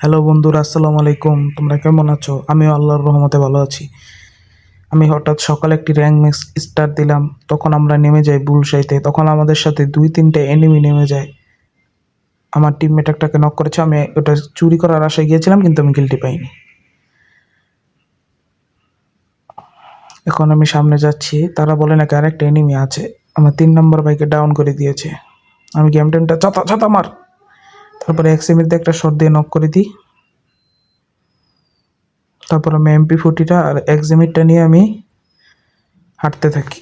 Hello বন্ধুরা, আসসালামু আলাইকুম। তোমরা কেমন আছো? আমিও আল্লাহর রহমতে ভালো আছি। আমি হঠাৎ সকালে একটি র্যাঙ্ক ম্যাচ স্টার দিলাম, তখন আমরা নেমে যাই বুলসাইতে তখন আমাদের সাথে দুই তিনটে এনিমি নেমে যায়। আমার টিমমেট একটাকে নক করেছে, আমি ওটা চুরি করার আশায় গিয়েছিলাম, কিন্তু আমি গিলটি পাইনি। এখন আমি সামনে যাচ্ছি, তারা বলে নাকি আরেকটা এনিমি আছে। আমার তিন নম্বর বাইকে ডাউন করে দিয়েছে। আমি গেম টেমটা ছাতা ছাতা মার! তারপরে এক সেমিতে একটা শট দিয়ে নক করে দিই। তারপর আমি এমপি ফোর্টিটা আর এক্সিমিটটা নিয়ে আমি হাঁটতে থাকি।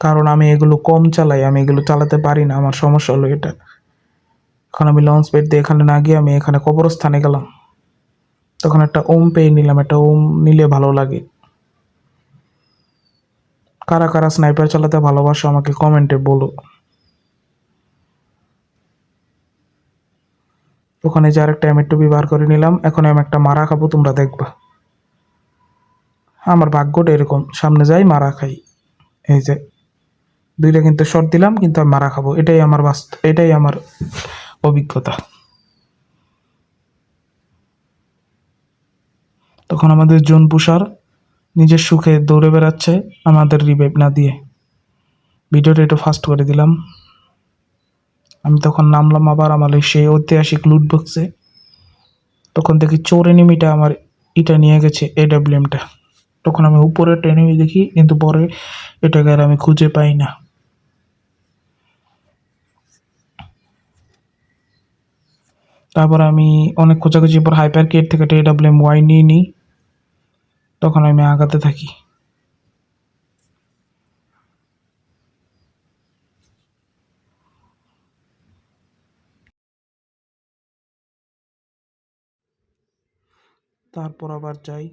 কারণ আমি এগুলো কম চালাই, আমি এগুলো চালাতে পারি না, আমার সমস্যা হলো এটা। এখন আমি লঞ্চ পেড দিয়ে এখানে না গিয়ে আমি এখানে কবরস্থানে গেলাম। তখন একটা ওম পেয়ে নিলাম, একটা ওম নিলে ভালো লাগে। কারা কারা স্নাইপার চালাতে ভালোবাসো আমাকে কমেন্টে বলো। ওখানে যে আরেকটা এম টুবি বার করে নিলাম, এখন আমি একটা মারা খাব, তোমরা দেখবা। আমার ভাগ্যটা এরকম, সামনে যাই মারা খাই। এই যে, দুইটা কিন্তু শর্ট দিলাম, কিন্তু আমি মারা খাব। এটাই আমার বাস্তব এটাই আমার অভিজ্ঞতা। তখন আমাদের জোন পুষার নিজের সুখে দৌড়ে বেড়াচ্ছে আমাদের রিভাইভ না দিয়ে। ভিডিওটা একটু ফাস্ট করে দিলাম। আমি তখন নামলাম আবার আমার সেই ঐতিহাসিক লুট বক্সে তখন দেখি চোর এনিমিটা আমার এটা নিয়ে গেছে এ এডাব্লিউএমটা তখন আমি উপরে এনিমি দেখি, কিন্তু পরে এটাকে আর আমি খুঁজে পাই না। তারপর আমি অনেক খোঁজাখুঁজির পর হাইপার কেট থেকে একটা এডাব্লিউএম ওয়াই নিয়ে নিই। তখন আমি আগাতে থাকি। তারপর আবার যাই।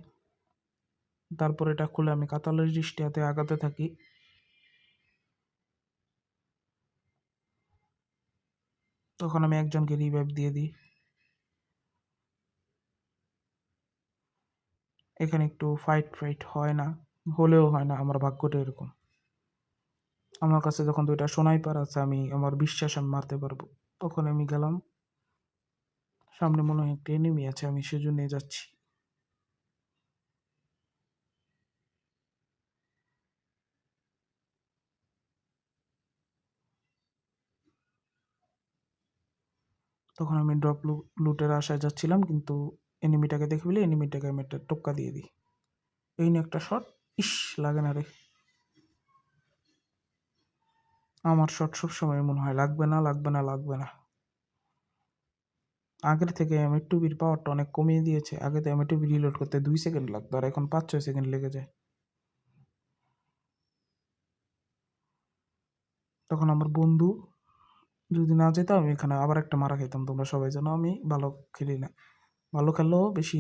তারপর এটা খুলে আমি কাতালের দৃষ্টি হাতে আগাতে থাকি। তখন আমি একজনকে রিভাইভ দিয়ে দিই। এখানে একটু ফাইট ফাইট হয় না, হলেও হয় না, আমার ভাগ্যটা এরকম। আমার কাছে যখন দুইটা সোনাইপার আছে, আমি আমার বিশ্বাস আমি মারতে পারব। তখন আমি গেলাম। সামনে মনে হয় একটা এনিমি আছে, আমি সেজন্যই যাচ্ছি। তখন আমি ড্রপ লুটের আশায় যাচ্ছিলাম, কিন্তু এনিমিটাকে দেখে বলে এনিমিটাকে আমি একটা টোক্কা দিয়ে দিই। এই নিয়ে একটা শট ইস, লাগে না রে। আমার শট সবসময় মনে হয় লাগবে না লাগবে না লাগবে না। আগের থেকে এম টু বির পাওয়ারটা অনেক কমিয়ে দিয়েছে। আগে তো এম টু বি রিলোড করতে দুই সেকেন্ড লাগতো, আর এখন পাঁচ, ছয় সেকেন্ড লেগে যায়। তখন আমার বন্ধু যদি না যেতাম আমি এখানে আবার একটা মারা খেতাম তোমরা সবাই জানো, আমি ভালো খেলি না। ভালো খেললেও বেশি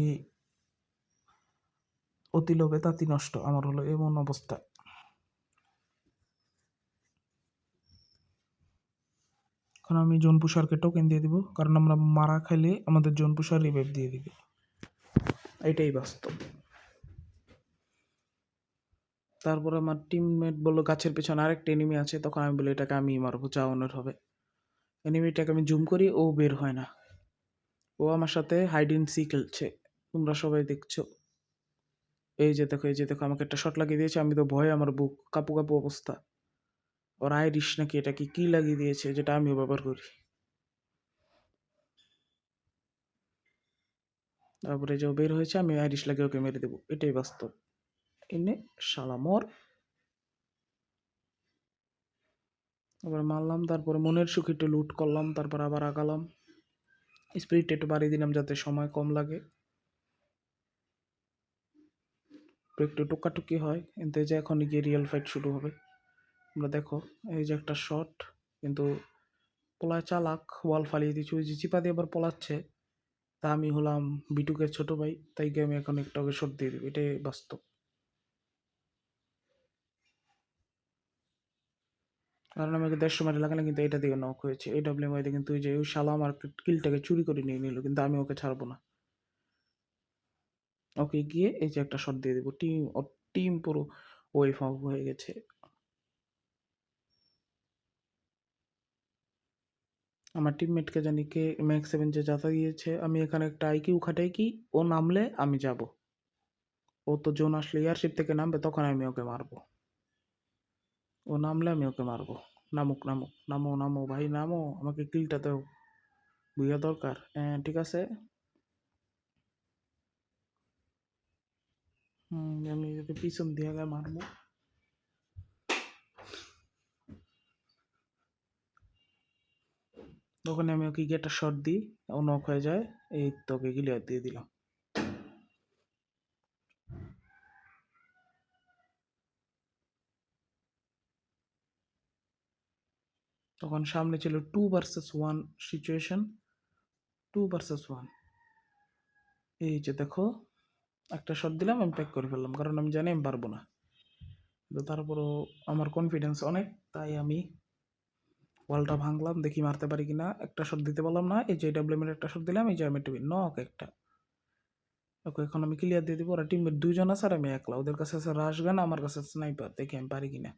অতি লোভে তাঁতি নষ্ট আমার হলো এমন অবস্থা। এখন আমি জোনপুষারকে টোকেন দিয়ে দিব, কারণ আমরা মারা খাইলে আমাদের জোনপুষার রিভাইভ দিয়ে দিবে। এটাই বাস্তব। তারপর আমার টিমমেট বলল, গাছের পেছনে আরেকটা এনিমি আছে। তখন আমি বলি, এটাকে আমি মারবো চাওয়ানোর হবে। এনিমিটাকে আমি জুম করি, ও বের হয় না। ও আমার সাথে হাইড ইন সি খেলছে। তোমরা সবাই দেখছ। এই যে দেখো, এই যে দেখো, আমাকে একটা শট লাগিয়ে দিয়েছে। আমি তো ভয়ে আমার বুক কাপু কাপু অবস্থা। ওর আইরিশ নাকি এটা কি কি লাগিয়ে দিয়েছে, যেটা আমিও ব্যবহার করি। তারপরে যে বের হয়েছে, আমি আইরিশ লাগিয়ে ওকে মেরে দেবো। এটাই বাস্তব। এনে শালা মর। তারপরে মারলাম, তারপরে মনের সুখ একটু লুট করলাম, তারপর আবার আগালাম। স্পিরিট একটু বাড়িয়ে দিলাম যাতে সময় কম লাগে। একটু টুকাটুকি হয়, কিন্তু এই যে এখন গিয়ে রিয়েল ফাইট শুরু হবে। আমরা দেখো, এই যে একটা শট কিন্তু পোলায় চালাক ওয়াল ফালিয়ে দিচ্ছে ওই যে চিপা দিয়ে আবার পলাচ্ছে। তা আমি হলাম বিটুকের ছোট ভাই, তাই গেমে এখন একটা ওকে শট দিয়ে দেবো। এটাই বাস্তব। কারণ আমাকে দেড়শো মারি লাগালে কিন্তু এটা দিয়ে নক হয়েছে। এই ডাব্লিউ মাইতে কিন্তু ওই যে, ওই শালা আমার কিলটাকে চুরি করে নিয়ে নিল, কিন্তু আমি ওকে ছাড়বো না। ওকে গিয়ে এই যে একটা শট দিয়ে দেবো। টিম টিম পুরো ওয়েভ অফ হয়ে গেছে। আমার টিমমেটকে জানি কে ম্যাক্স সেভেন যে যাতা দিয়েছে, আমি এখানে একটা আইকিউ খাটাই কি, ও নামলে আমি যাব। ও তো জোন আসলে এয়ারশিপ থেকে নামবে, তখন আমি ওকে মারবো। ও নামলে আমি ওকে মারবো। নামুক নামুক। নামো নামো, ভাই, নামো। আমাকে কিলটা দাও। বুঝা দরকার। হ্যাঁ ঠিক আছে। আমি যদি পিছন দিয়ে আগে মারবো। তখন আমি ওকে গিয়ে একটা শট দিই। ও নক হয়ে যায়। এই তোকে ক্লিয়ার দিয়ে দিলাম। তখন সামনে ছিল two versus one situation two versus one এই যে দেখো, একটা শট দিলাম, আমি প্যাক করে ফেললাম, কারণ আমি জানি আমি পারব না। তো তারপরও আমার কনফিডেন্স অনেক, তাই আমি ওয়ালটা ভাঙলাম, দেখি মারতে পারি কিনা। একটা শট দিতে পারলাম না, এই যে ডাব্লিউএমের একটা শট দিলাম, এই যে আমি টিভি নক একটা। ওকে এখন আমি ক্লিয়ার দিয়ে দিব, ওরা টিমের দুজন আছে আর আমি একলা, ওদের কাছে আছে রাশ গান আমার কাছে স্নাইপার দেখি আমি পারি কিনা।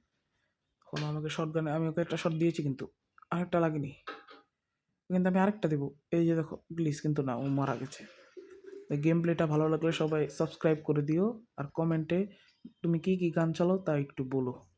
এখন আমাকে শর্ট গানে আমি ওকে একটা শট দিয়েছি কিন্তু আরেকটা লাগেনি। কিন্তু আমি আরেকটা দেবো। এই যে দেখো প্লিজ কিন্তু না, ও মারা গেছে। গেম প্লেটা ভালো লাগলে সবাই সাবস্ক্রাইব করে দিও। আর কমেন্টে তুমি কি কি গান চালাও তা একটু বলো।